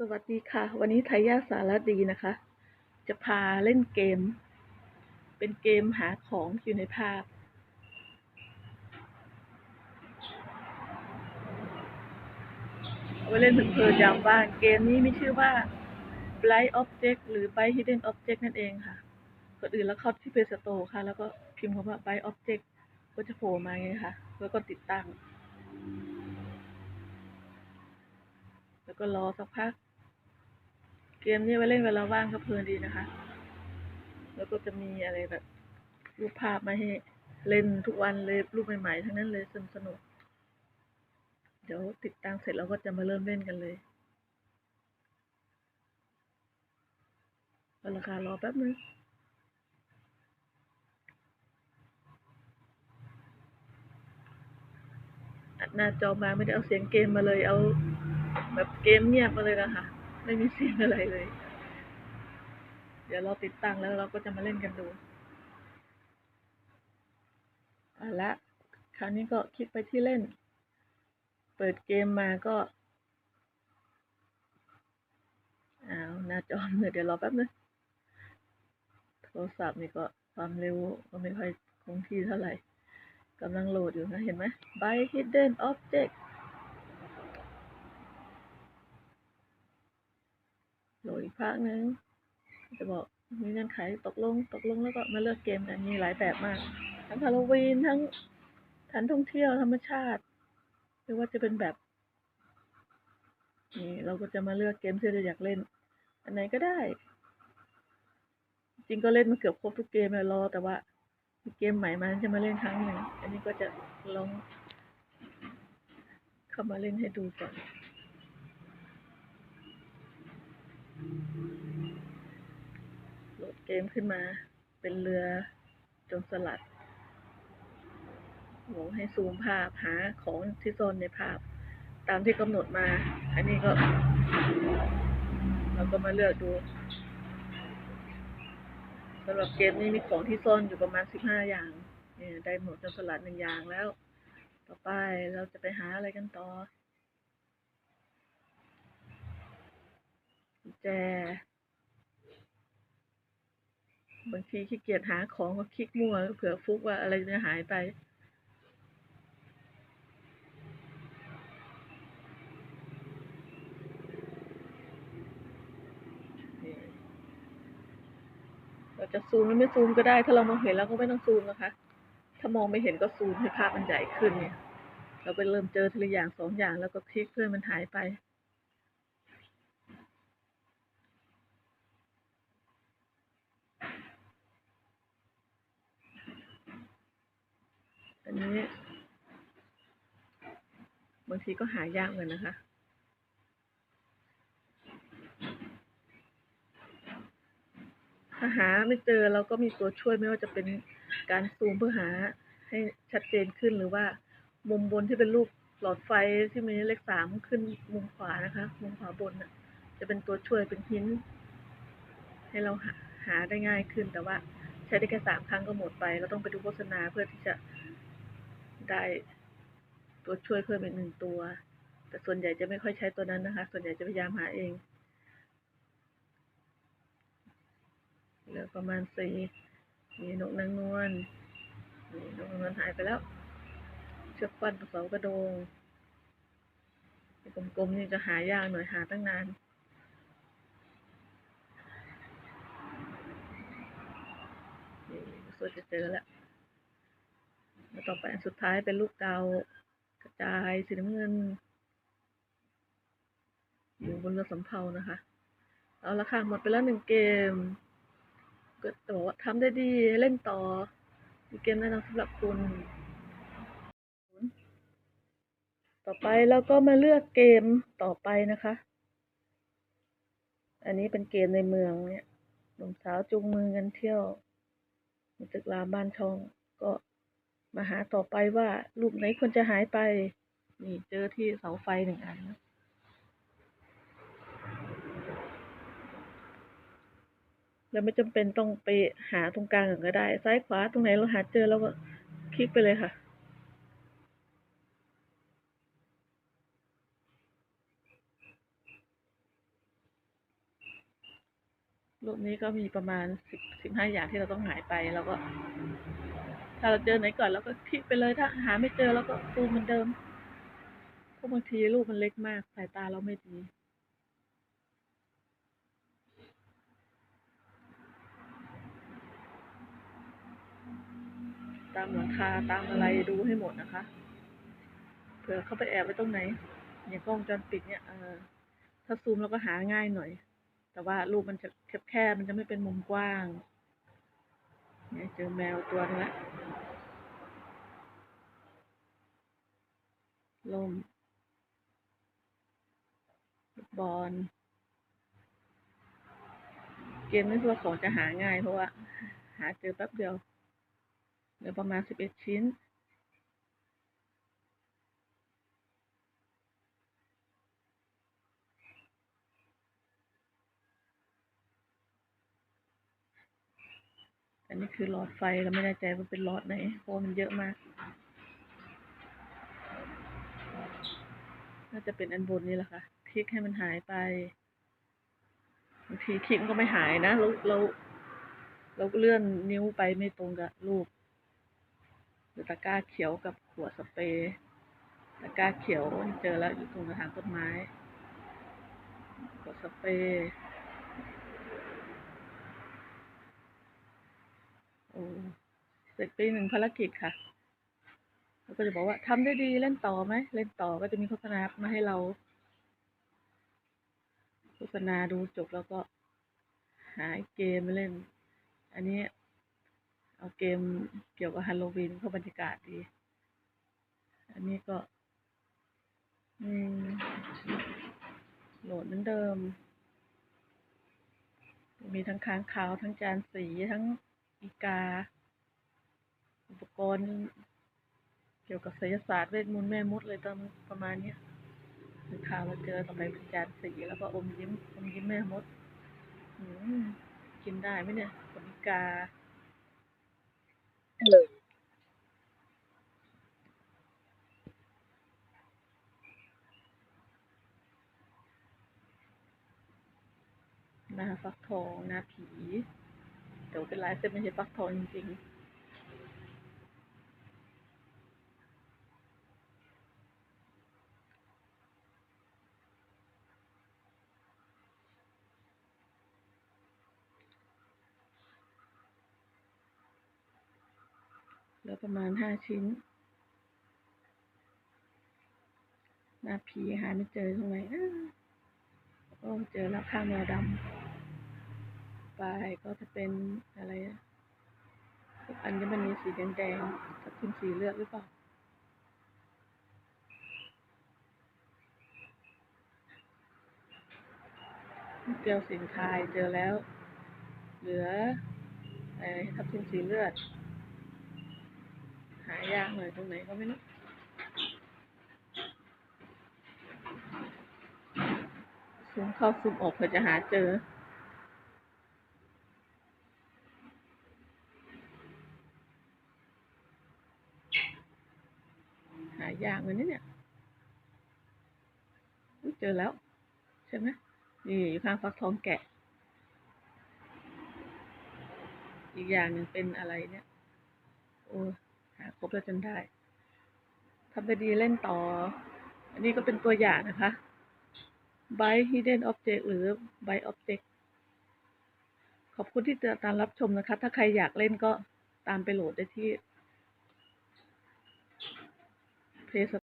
สวัสดีค่ะ วันนี้ไทยาสารดีนะคะ จะพาเล่นเกม เป็นเกมหาของอยู่ในภาพ เอาไว้เล่นเพลินๆยามว่างเกมนี้มีชื่อว่า Blind Object หรือ Blind Hidden Object นั่นเองค่ะก่อนอื่นแล้วเข้าที่ Play Store ค่ะ แล้วก็พิมพ์คำว่า Blind Object ก็จะโผล่มาไงค่ะ แล้วก็ติดตั้งแล้วก็รอสักพัก เกมนี้ไว้เล่นเวลาว่างก็เพลินดีนะคะ แล้วก็จะมีอะไรแบบรูปภาพมาให้เล่นทุกวันเลยรูปใหม่ๆทั้งนั้นเลยสนุกสนุก เดี๋ยวติดตั้งเสร็จเราก็จะมาเริ่มเล่นกันเลยราคารอแป๊บนึงอัดหน้าจอมาไม่ได้เอาเสียงเกมมาเลยเอาแบบเกมเงียบมาเลยนะคะ ไม่มีเสียงอะไรเลย เดี๋ยวเราติดตั้งแล้วเราก็จะมาเล่นกันดูเอาละคราวนี้ก็คลิกไปที่เล่น เปิดเกมมาก็อ้าวหน้าจอมือเดี๋ยวรอแป๊บนึงโทรศัพท์นี่ก็ความเร็วก็ไม่ค่อยคงที่เท่าไหร่กำลังโหลดอยู่นะ เห็นไหม by hidden object โหลดอีกพักนึงจะบอกมีเงื่อนไขตกลงตกลงแล้วก็มาเลือกเกมกันมีหลายแบบมาก ทั้งฮาโลวีนทั้งฐานท่องเที่ยวธรรมชาติ หรือว่าจะเป็นแบบนี่เราก็จะมาเลือกเกมที่เราอยากเล่น อันไหนก็ได้ จริงก็เล่นมาเกือบครบทุกเกมเลยรอแต่ว่ามีเกมใหม่มาจะมาเล่นครั้งหนึ่งอันนี้ก็จะลองเข้ามาเล่นให้ดูก่อน โหลด เกมขึ้นมา เป็นเรือจนสลัดหนูให้ซูมภาพหาของที่ซ่อนในภาพ ตามที่กำหนดมา อันนี้ก็ เราก็มาเลือกดูสำหรับเกมนี้มีของที่ซ่อนอยู่ประมาณสิบห้าอย่าง เนี่ยได้หมดจนสลัดหนึ่งอย่างแล้ว ต่อไปเราจะไปหาอะไรกันต่อแจ บางทีขี้เกียจหาของก็คลิกมั่วเผื่อฟุกว่าอะไรจะหายไป เราจะซูมหรือไม่ซูมก็ได้ ถ้าเรามองเห็นแล้วก็ไม่ต้องซูมนะคะ ถ้ามองไม่เห็นก็ซูมให้ภาพมันใหญ่ขึ้นเนี่ย เราไปเริ่มเจอทีละอย่างสองอย่างแล้วก็คลิกเพื่อให้มันหายไป อันนี้ บางทีก็หายากเหมือนนะคะ ถ้าหาไม่เจอเราก็มีตัวช่วยไม่ว่าจะเป็นการซูมเพื่อหาให้ชัดเจนขึ้นหรือว่า มุมบนที่เป็นรูปหลอดไฟที่มีเลขสามขึ้นมุมขวานะคะ มุมขวาบนน่ะ จะเป็นตัวช่วยเป็นหินให้เราหาหาได้ง่ายขึ้นแต่ว่าใช้ได้แค่สามครั้งก็หมดไป เราต้องไปดูโฆษณาเพื่อที่จะ ได้ตัวช่วยเพิ่มอีกหนึ่งตัว แต่ส่วนใหญ่จะไม่ค่อยใช้ตัวนั้นนะคะ ส่วนใหญ่จะพยายามหาเองเหลือประมาณสี่มีนกนางนวลนี่นกนางนวลหายไปแล้ว เชือกฟันเสากระโดงไอ้กลมๆนี่จะหายากหน่อยหาตั้งนานนี่สวนจะเจอแล้ว แล้วต่อไปอันสุดท้ายเป็นลูกดาวกระจายสีน้ำเงิน อยู่บนเรือสำเภานะคะ เอาละค่ะ หมดไปแล้วหนึ่งเกม ก็จะบอกว่าทำได้ดีเล่นต่อ มีเกมแนะนำสำหรับคุณ ต่อไปเราก็มาเลือกเกมต่อไปนะคะ อันนี้เป็นเกมในเมืองเนี่ยหนุ่มสาวจูงมือกันเที่ยวในตึกรามบ้านช่องก็ มาหาต่อไปว่ารูปไหนควรจะหายไป นี่เจอที่เสาไฟหนึ่งอันนะแล้วไม่จำเป็นต้องไปหาตรงกลางก็ได้ ซ้ายขวาตรงไหนเราหาเจอเราก็คลิกไปเลยค่ะ รูปนี้ก็มีประมาณสิบสิบห้าอย่างที่เราต้องหายไปแล้วก็ ถ้าเราเจอไหนก่อนเราก็คลิกไปเลยถ้าหาไม่เจอเราก็ซูมเหมือนเดิมเพราะบางทีรูปมันเล็กมากสายตาเราไม่ดีตามหลังคาตามอะไรดูให้หมดนะคะ เผื่อเขาไปแอบไว้ตรงไหน อย่างกล้องจรปิดเนี่ยเออถ้าซูมเราก็หาง่ายหน่อย แต่ว่ารูปมันจะแคบๆมันจะไม่เป็นมุมกว้าง เจอแมวตัวนึงละลมบอลเกมนี้ตัวของจะหาง่ายเพราะว่า หาเจอแป๊บเดียวเหลือประมาณสิบเอ็ดชิ้น อันนี้คือหลอดไฟเราไม่แน่ใจว่าเป็นหลอดไหนเพราะมันเยอะมาก น่าจะเป็นอันบนนี่แหละค่ะ คลิกให้มันหายไปบางทีคลิกมันก็ไม่หายนะเราเราเราเลื่อนนิ้วไปไม่ตรงกับรูปหรือตะกร้าเขียวกับขวดสเปรย์ตะกร้าเขียวเจอแล้วอยู่ตรงกระถางต้นไม้ขวดสเปรย์ โอ้ เสร็จไปหนึ่งภารกิจค่ะแล้วก็จะบอกว่าทำได้ดีเล่นต่อไหมเล่นต่อก็จะมีโฆษณามาให้เราโฆษณาดูจบแล้วก็หาเกมมาเล่น อันนี้เอาเกมเกี่ยวกับฮาโลวีนเข้าบรรยากาศดี อันนี้ก็อืมโหลดเหมือนเดิม มีทั้งค้างคาวทั้งจานสีทั้ง อีกา อุปกรณ์ เกี่ยวกับศิลศาสตร์เวทมนต์แม่มดเลยตอนประมาณเนี้ยคือข่าวเราเจอต่อไปเป็นจานสีแล้วก็อมยิ้มอมยิ้มแม่มดอืมกินได้ไหมเนี่ยผลอีกาหน้าฟักทองหน้าผี แต่ว่าเป็นลายเส้นไม่ใช่ฟักทองจริงๆเหลือประมาณห้าชิ้น หน้าผีหาไม่เจอตรงไหนนะโอ้เจอแล้วข้างแมวดำ ปก็จะเป็นอะไรอะอัญมณีสีแดงๆกับทิมสีเลือดหรือเปล่าเกลียวสินคายเจอแล้ว เหลือไอ้ทับทิมสีเลือด หายากหน่อยตรงไหนก็ไม่รู้ซูมเข้าซูมออกเพื่อจะหาเจอ หายากเลยนะเนี่ยอุ๊ยเจอแล้ว ใช่ไหมนี่อยู่ข้างฟักทองแกะ อีกอย่างหนึ่งเป็นอะไรเนี่ย โอ้หาครบแล้วจนได้ทำไปดีเล่นต่อ อันนี้ก็เป็นตัวอย่างนะคะ by hidden object หรือ by object ขอบคุณที่ติดตามรับชมนะคะ ถ้าใครอยากเล่นก็ตามไปโหลดได้ที่ เพจ